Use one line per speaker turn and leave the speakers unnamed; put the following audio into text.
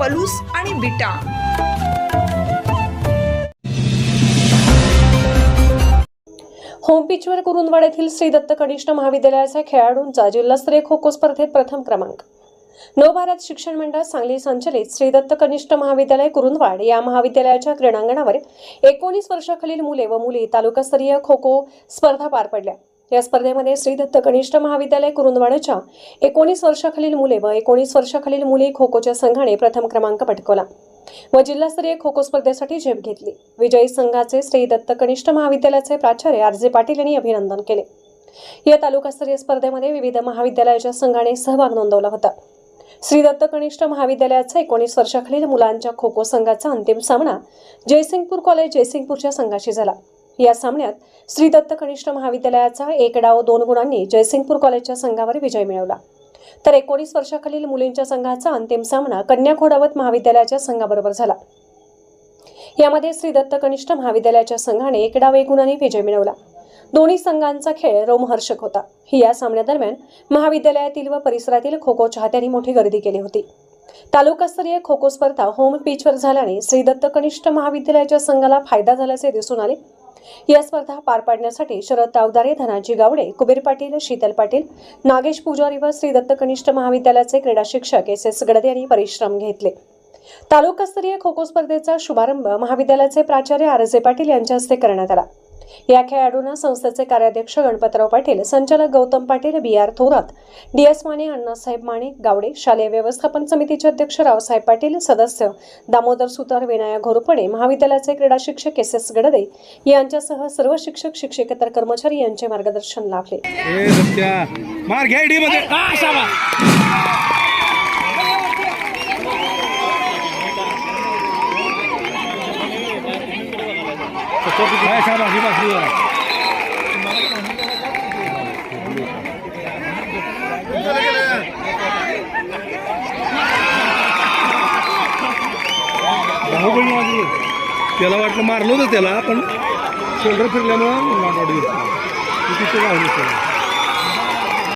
पलूस आणि बिटा.
होम पिचवर कुरुंदवाड येथील श्री दत्त कनिष्ठ महाविद्यालयाच्या खेळाडूंचा जिल्हास्तरीय खो खो स्पर्धेत प्रथम क्रमांक. नवभारत शिक्षण मंडळ सांगली संचलित श्री दत्त कनिष्ठ महाविद्यालय कुरुंदवाड या महाविद्यालयाच्या क्रीडांगणावर एकोणीस वर्षाखालील मुले व मुली तालुकास्तरीय खो खो स्पर्धा पार पडल्या. या स्पर्धेमध्ये श्री दत्त कनिष्ठ महाविद्यालय कुरुंदवाडच्या एकोणीस वर्षाखालील मुले व एकोणीस वर्षाखालील मुली खो खोच्या संघाने प्रथम क्रमांक पटकवला व जिल्हास्तरीय खो खो स्पर्धेसाठी झेप घेतली. विजयी संघाचे श्री दत्त कनिष्ठ महाविद्यालयाचे प्राचार्य आर जे पाटील यांनी अभिनंदन केले. या तालुकास्तरीय स्पर्धेमध्ये विविध महाविद्यालयाच्या संघाने सहभाग नोंदवला होता. श्री दत्त कनिष्ठ महाविद्यालयाचा एकोणीस वर्षाखालील मुलांच्या खो खो संघाचा अंतिम सामना जयसिंगपूर कॉलेज जयसिंगपूरच्या संघाशी झाला. या सामन्यात श्री दत्त कनिष्ठ महाविद्यालयाचा एक डाव दोन गुणांनी जयसिंगपूर कॉलेजच्या संघावर विजय मिळवला. तर एकोणीस वर्षाखालील मुलींच्या संघाचा अंतिम सामना कन्या खोडावत महाविद्यालयाच्या संघाबरोबर झाला. यामध्ये श्री दत्त कनिष्ठ महाविद्यालयाच्या संघाने एक डाव एक गुणांनी विजय मिळवला. दोन्ही संघांचा खेळ रोमहर्षक होता. या सामन्यादरम्यान महाविद्यालयातील व परिसरातील खो खो चाहत्यांनी मोठी गर्दी केली होती. तालुकास्तरीय खो खो स्पर्धा होम पिचवर झाल्याने श्री दत्त कनिष्ठ महाविद्यालयाच्या संघाला फायदा झाल्याचे दिसून आले. या स्पर्धा पार पाडण्यासाठी शरद तावदारे धनाजी गावडे कुबेर पाटील शीतल पाटील नागेश पुजारी व श्री दत्त कनिष्ठ महाविद्यालयाचे क्रीडा शिक्षक एस एस गडदे यांनी परिश्रम घेतले. तालुकास्तरीय खो खो स्पर्धेचा शुभारंभ महाविद्यालयाचे प्राचार्य आरजे पाटील यांच्या हस्ते करण्यात आला. या खेळाडूंना संस्थेचे कार्याध्यक्ष गणपतराव पाटील संचालक Gautam Patil B R Thorat D S Mane Annasaheb Mane Gawade शालेय व्यवस्थापन समितीचे अध्यक्ष रावसाहेब पाटील सदस्य दामोदर सुतार विनायक घोरपडे महाविद्यालयाचे क्रीडा शिक्षक एस. एस. गडदे यांच्यासह सर्व शिक्षक शिक्षकेतर कर्मचारी यांचे मार्गदर्शन लाभले.
काय शाबास ही बासरी जरा. बाहुबली माझी त्याला वाटलं मारलं होतं त्याला पण शोल्डर फिरल्यामुळं नॉट आउट घेतलं तिथे लावली त्याला